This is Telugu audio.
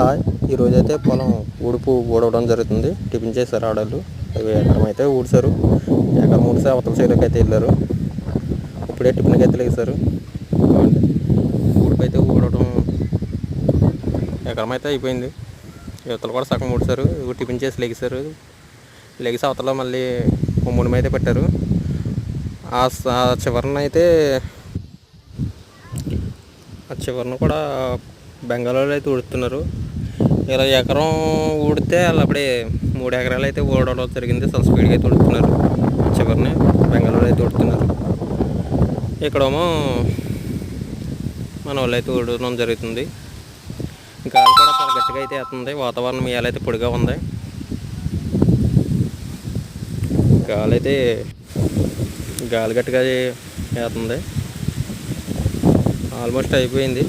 హాయ్. ఈరోజు అయితే పొలం ఊడుపు ఊడవడం జరుగుతుంది. టిఫిన్ చేశారు ఆడవాళ్ళు అవి ఎకరం అయితే ఊడ్చారు ఎకరం ఊడిసి అవతల సైడ్కి అయితే వెళ్ళారు. ఇప్పుడే టిఫిన్కి అయితే లేచారు ఊడిపు అయితే ఊడవడం ఎకరం అయితే అయిపోయింది. యువతలు కూడా సగం ఊడ్చారు. టిఫిన్ చేసి లెగిసారు లెగిసి అవతల మళ్ళీ ముమ్ముడి అయితే పెట్టారు. ఆ చివరన అయితే ఆ చివరన కూడా బెంగాల్లో అయితే ఊడుతున్నారు. ఇలా ఎకరం ఊడితే వాళ్ళు అప్పుడే మూడు ఎకరాలు అయితే ఊడడం జరిగింది. చాలా స్పీడ్గా అయితే ఊడుతున్నారు. చివరిని బెంగళూరు అయితే ఉడుతున్నారు ఇక్కడేమో మన వాళ్ళు అయితే ఊడడం జరుగుతుంది. గాలి కూడా చాలా గట్టిగా అయితే వేస్తుంది. వాతావరణం ఇవాళ అయితే పొడిగా ఉంది. గాలి అయితే గాలి గట్టిగా వేస్తుంది. ఆల్మోస్ట్ అయిపోయింది.